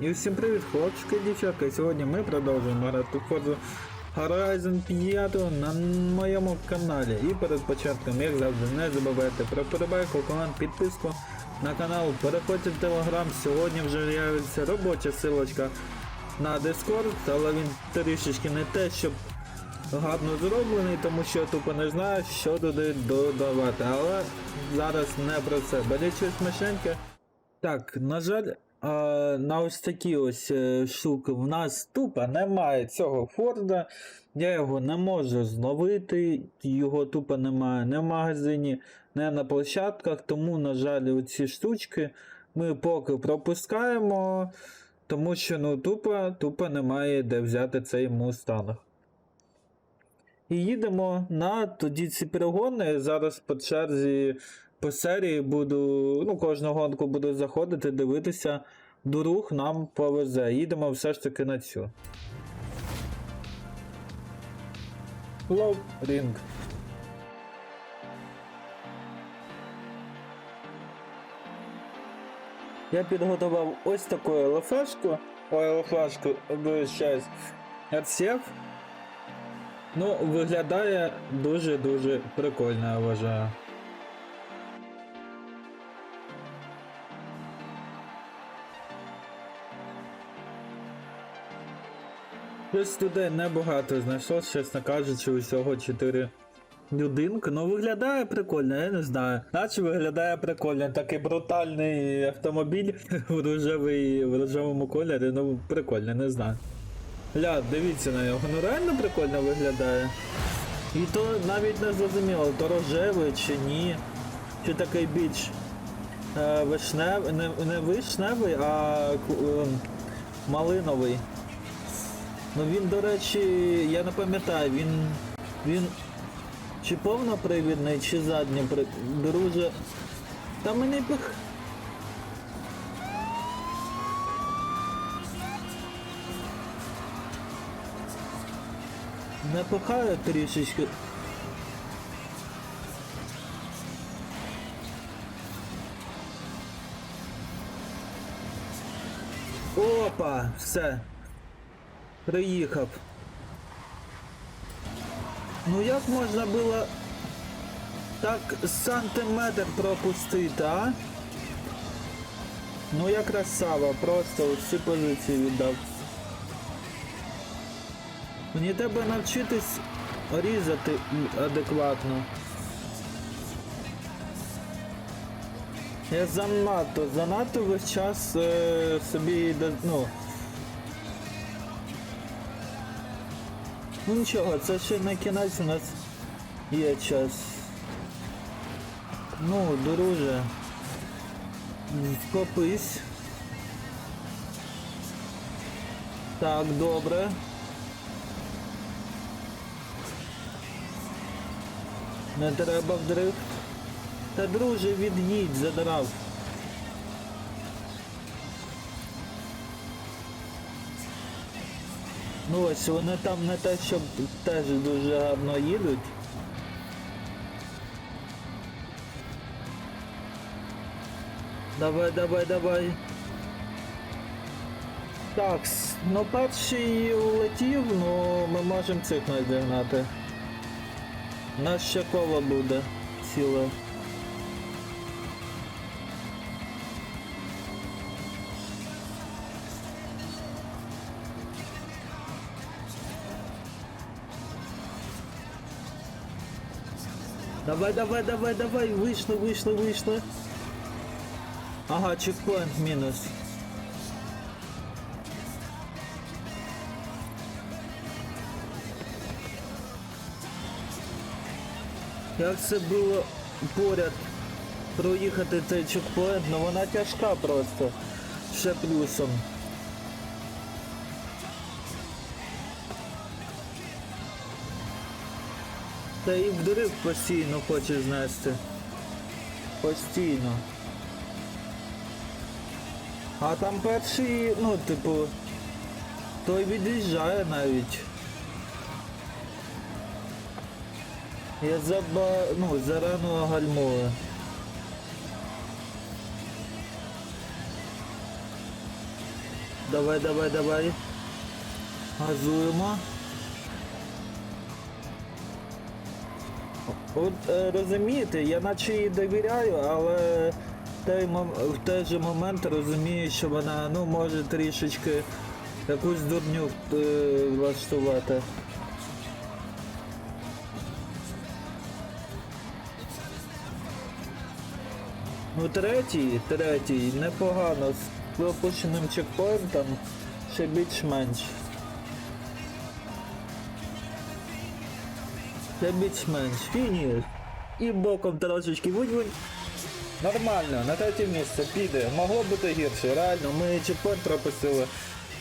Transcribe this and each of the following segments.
І всім привіт, хлопчики і дівчатка. І Сьогодні ми продовжуємо грати в Forza Horizon 5 на моєму каналі. І перед початком, як завжди, не забувайте про перебайку, команд, підписку на канал. Переходьте в Телеграм. Сьогодні вже з'явиться робоча силочка на Discord, але він трішечки не те, щоб гарно зроблений, тому що я тупо не знаю, що туди додавати. Але зараз не про це. Беріть щось смачненьке. Так, на жаль, на ось такі ось е, штуки в нас тупо немає цього Форда. Я його не можу зновити, його тупо немає не в магазині, не на площадках, тому, на жаль, оці штучки ми поки пропускаємо, тому що ну тупо, тупо немає де взяти цей мустанг. І їдемо на тоді ці перегони. Зараз по черзі по серії буду, ну, кожну гонку буду заходити, дивитися. Дорог нам повезе. Їдемо все ж таки на цю. Лов рінг. Я підготував ось таку ЛФшку. Ой, ЛФшку, обов'язково. Отсев. Ну, виглядає дуже-дуже прикольно, я вважаю. Щось туди небагато знайшлось, чесно кажучи, усього 4 людинки. Ну виглядає прикольно, я не знаю. Наче виглядає прикольно. Такий брутальний автомобіль в рожевий, в рожевому кольорі. Ну прикольно, не знаю. Ля, дивіться на нього, ну реально прикольно виглядає. І то навіть не зрозуміло, то рожевий чи ні. Чи такий більш е, вишневий, не, не вишневий, а е, малиновий. Ну він, до речі, я не пам'ятаю, він. він. Чи повнопривідний, чи задній при... Друже. Та мені пих. Не пихаю трішечки. Опа, все. Приїхав. Ну як можна було так сантиметр пропустити, а? Ну я красава, просто всі позиції віддав. Мені треба навчитись різати адекватно. Я занадто, занадто весь час е, собі ну. Ну нічого, це ще на кінець у нас є час. Ну, друже. Скопись. Так, добре. Не треба в дрифт. Та друже, від'їдь, задрав. Ну ось вони там не те, щоб теж дуже гарно їдуть. Давай, давай, давай. Так, ну перший улетів, ну ми можемо цих наздігнати. Нас ще коло буде ціле. Давай, давай, давай, давай, вийшли, вийшли, вийшли. Ага, чекпоінт мінус. Як це було поряд проїхати цей чекпоінт, ну вона тяжка просто. Ще плюсом. Та і в дрифт постійно хоче знести. Постійно. А там перший, ну, типу, той від'їжджає навіть. Я заба... ну, зарано гальмую. Давай, давай, давай. Газуємо. От е, розумієте, я наче їй довіряю, але той, в той же момент розумію, що вона ну може трішечки якусь дурню е, влаштувати. Ну третій, третій, непогано, з пропущеним чекпоінтом ще більш-менш. Ще більш-менш. Фініш. І боком трошечки вунь-вунь. Нормально, на третє місце піде. Могло бути гірше, реально, ми чекпоінт пропустили.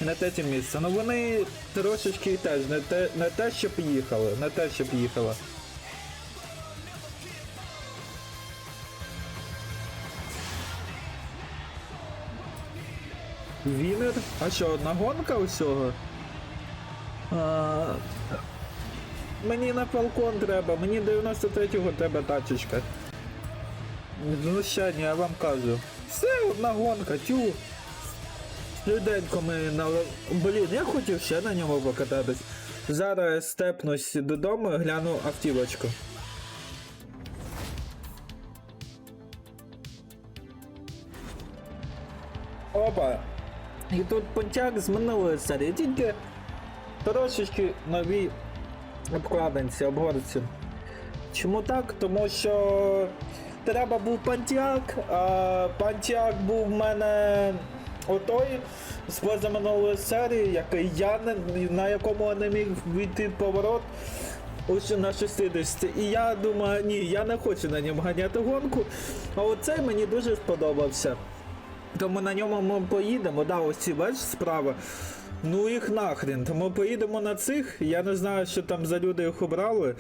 І на третє місце. Ну вони трошечки теж не те, не те, щоб їхали, не те, щоб їхали. Вінер? А що, одна гонка усього? А, мені на Фалкон треба, мені 93-го треба тачечка. Знущання, я вам кажу. Все, одна гонка, тю. Швиденько ми на. Блін, я хотів ще на ньому покататись. Зараз степнусь додому і гляну автівочку. Опа! І тут понтяк з минулої серії, тільки трошечки нові обкладинці, обгорці. Чому так? Тому що треба був пантяк, а пантяк був в мене отой з позаминулої серії, який я на якому я не міг війти поворот. Ось на 60. І я думаю, ні, я не хочу на ньому ганяти гонку. А оцей мені дуже сподобався. Тому на ньому ми поїдемо, да, ось ці бачиш справа. Ну їх нахрен. Тому поїдемо на цих. Я не знаю, що там за люди їх обрали.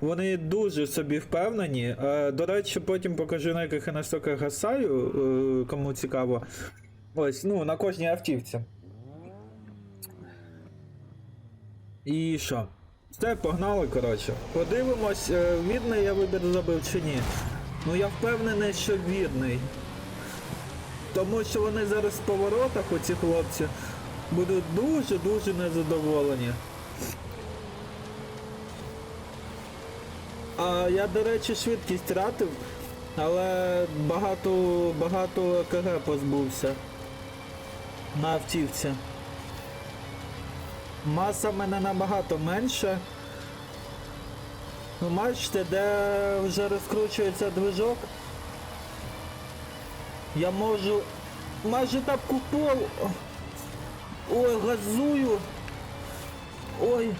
Вони дуже собі впевнені. Е, до речі, потім покажу на яких я настільки гасаю, е, кому цікаво. Ось, ну, на кожній автівці. І що? Все, погнали, коротше. Подивимось, е, вірний я вибір зробив чи ні. Ну я впевнений, що вірний. Тому що вони зараз в поворотах, оці хлопці, будуть дуже-дуже незадоволені. А я, до речі, швидкість втратив, але багато, багато КГ позбувся на автівці. Маса в мене набагато менша. Ну, бачите, де вже розкручується движок. Я можу майже так купол. Ой, газую. Ой.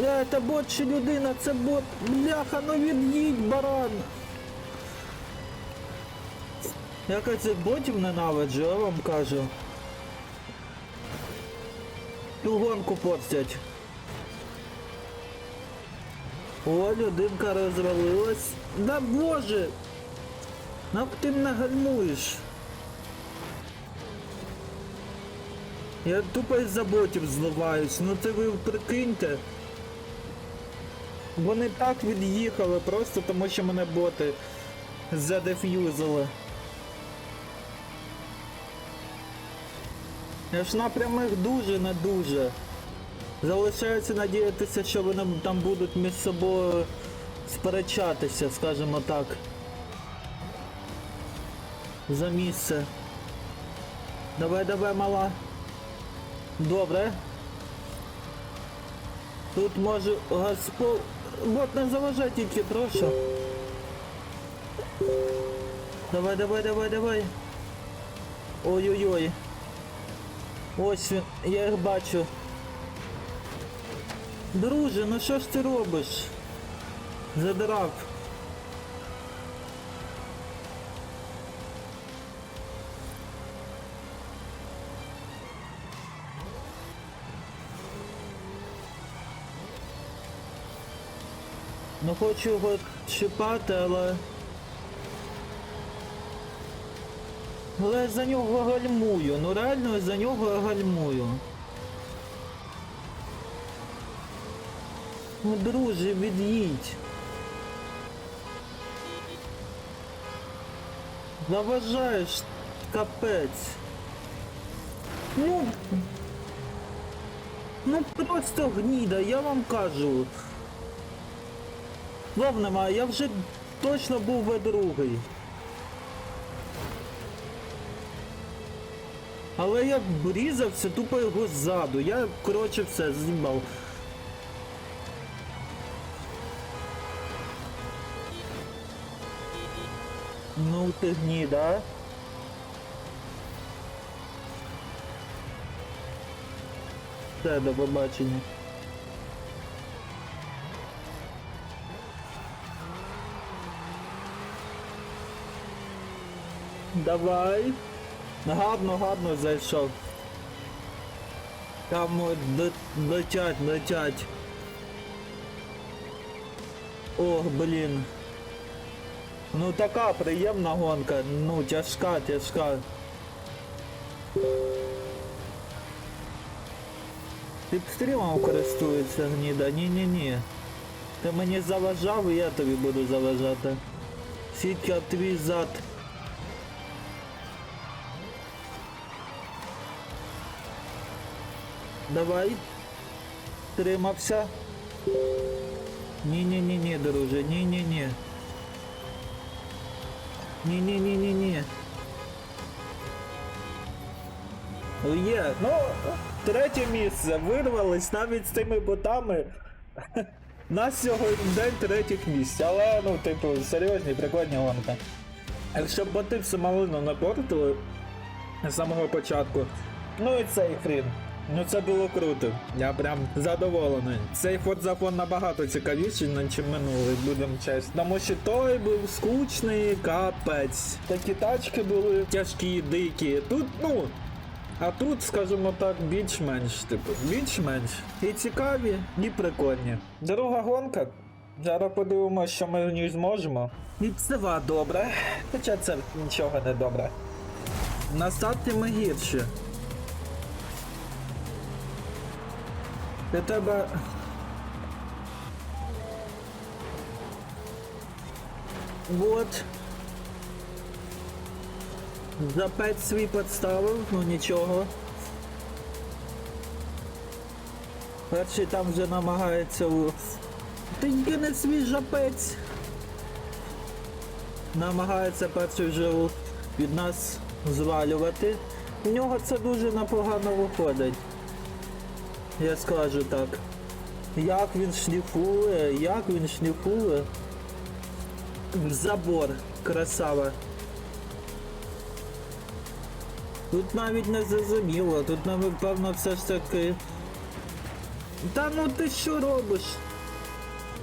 Не, це бот чи людина, це бот. Бляха, ну від'їдь, баран. Я цих ботів ненавиджу, я вам кажу. Ту гонку портять. О, людинка розвалилась. Да боже! Нах ти мене гальмуєш? Я тупо із-за ботів зливаюсь, ну це ви прикиньте. Вони так від'їхали просто тому що мене боти задеф'юзили. Я ж на прямих дуже не дуже. Залишається надіятися, що вони там будуть між собою сперечатися, скажімо так. За місце. Давай, давай, мала. Добре. Тут може Господь... Бот не заважай тільки, прошу. Давай, давай, давай, давай. Ой-ой-ой. Ось він, я їх бачу. Друже, ну що ж ти робиш? Задрав. Ну хочу його чіпати, але... Але я за нього гальмую, ну реально я за нього гальмую. Ну, друже, від'їдь. Заважаєш, капець. Ну. Ну просто гніда, я вам кажу. Слов немає, я вже точно був в другий. Але я різався тупо його ззаду. Я, коротше, все, знімав. Ну ти гніда. Все, до побачення. Давай. Гарно, гарно зайшов. Там летять, летять. Ох, блін. Ну така приємна гонка, ну тяжка, тяжка. Підстрілом користується гніда, ні-ні-ні. Ти мені заважав і я тобі буду заважати. Сітка твій зад. Давай. Тримався. Ні-ні-ні-ні, друже, ні-ні-ні. Ні-ні-ні-ні-ні. Є, ну, третє місце. Вирвались навіть з тими ботами. Нас сьогодні день третіх місць, але ну, типу, серйозні, прикольні гонки. Якщо б боти всю малину не портили з самого початку, ну і цей хрін. Ну це було круто. Я прям задоволений. Цей форзафон набагато цікавіший, ніж минулий, будемо чесно. Тому що той був скучний капець. Такі тачки були тяжкі, дикі. Тут, ну. А тут, скажімо так, більш-менш, типу, більш-менш. І цікаві, і прикольні. Друга гонка. Зараз подивимося, що ми в ній зможемо. І це ва добре. Хоча це нічого не добре. На старті ми гірші. Для тебе. Вот. За 5 свій підставив, ну нічого. Перший там вже намагається у... Тільки не свій жапець. Намагається перший вже у... від нас звалювати. У нього це дуже непогано виходить. Я скажу так. Як він шліфує, як він шліфує. Забор, красава. Тут навіть не зрозуміло, тут напевно все ж таки. Та ну ти що робиш?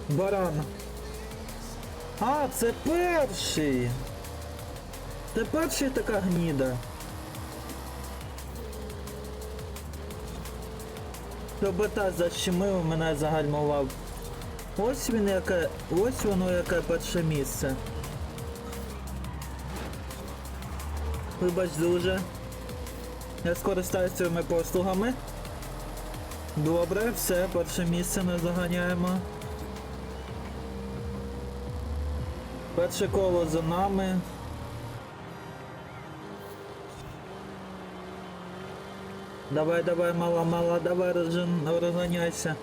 Баран. А, це перший. Це перший така гніда. Робота защемив, мене загальмував. Ось він яке. Ось воно яке перше місце. Вибач дуже. Я скористаюсь цими послугами. Добре, все, перше місце не заганяємо. Перше коло за нами. Давай, давай, мала, мала, давай розганяйся.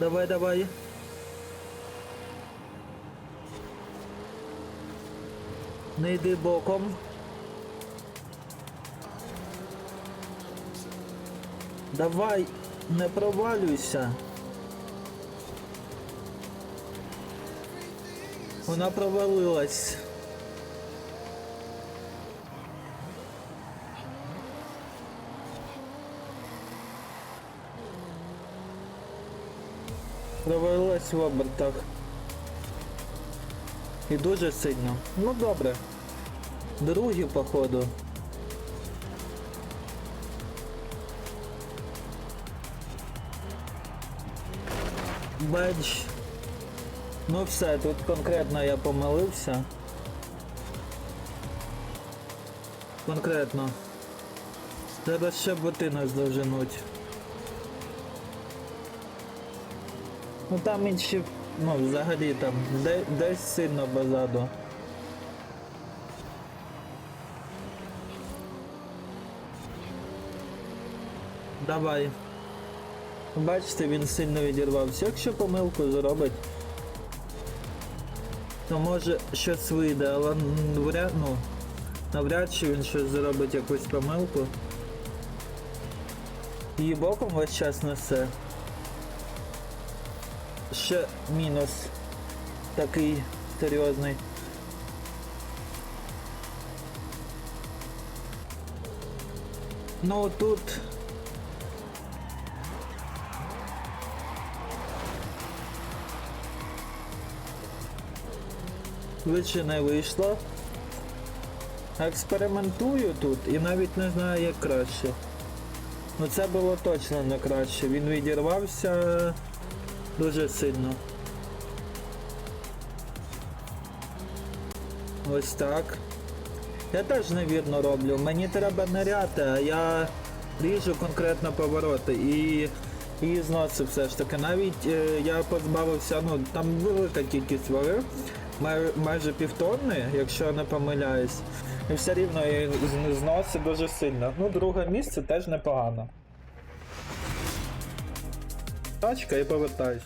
Давай, давай. Не йди боком. Давай, не провалюйся. Вона провалилась. Провалилась в обертах. І дуже сильно. Ну добре. Другі, походу. Бенч. Ну все, тут конкретно я помилився. Конкретно. Треба ще боти нас Ну там інші, ну взагалі там де, десь сильно позаду. Давай. Бачите, він сильно відірвався. Якщо помилку зробить, то може щось вийде, але навряд, ну, навряд чи він щось зробить якусь помилку. Її боком весь час несе. Ще мінус такий серйозний. Ну тут. Швидше не вийшло. Експериментую тут і навіть не знаю як краще. Ну це було точно не краще. Він відірвався дуже сильно. Ось так. Я теж невірно роблю. Мені треба ниряти, а я ріжу конкретно повороти і, і зносив все ж таки. Навіть е, я позбавився, ну там велика кількість ваги, май, майже півтонни, якщо я не помиляюсь. І все рівно я зносив дуже сильно. Ну, друге місце теж непогано. Тачка і повертаюсь.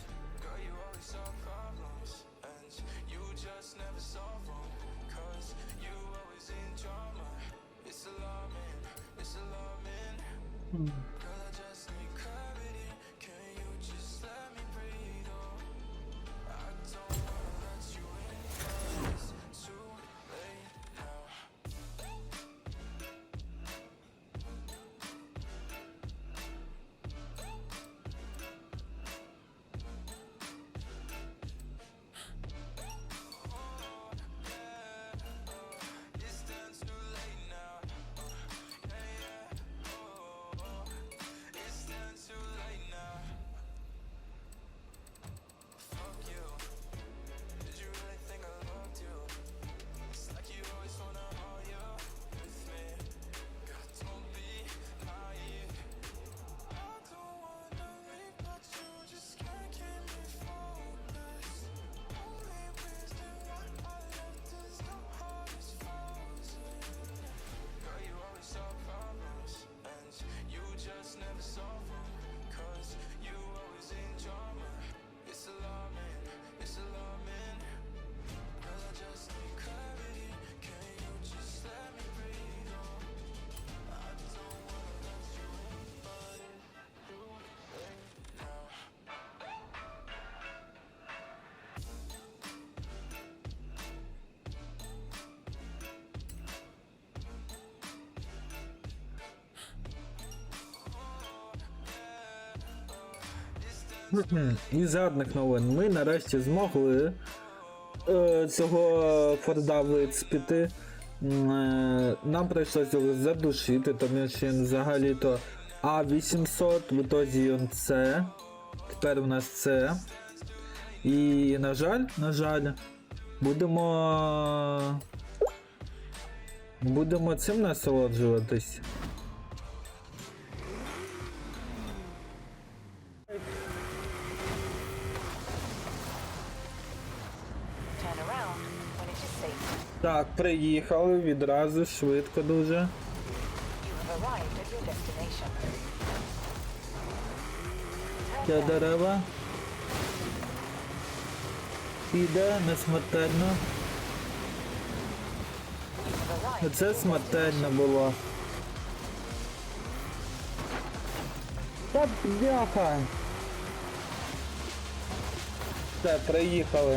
Мгм. Із гарних новин ми нарешті змогли е, цього Форда вицпіти. Е, Нам прийшлося його задушити, тому що він взагалі-то А800, в ітозі він С. Тепер у нас С. І, на жаль, на жаль, будемо. Будемо цим насолоджуватись. Так, приїхали відразу, швидко дуже. Left. дерева. Іде не смертельно. At смертельно було. Та бляха. Все, приїхали.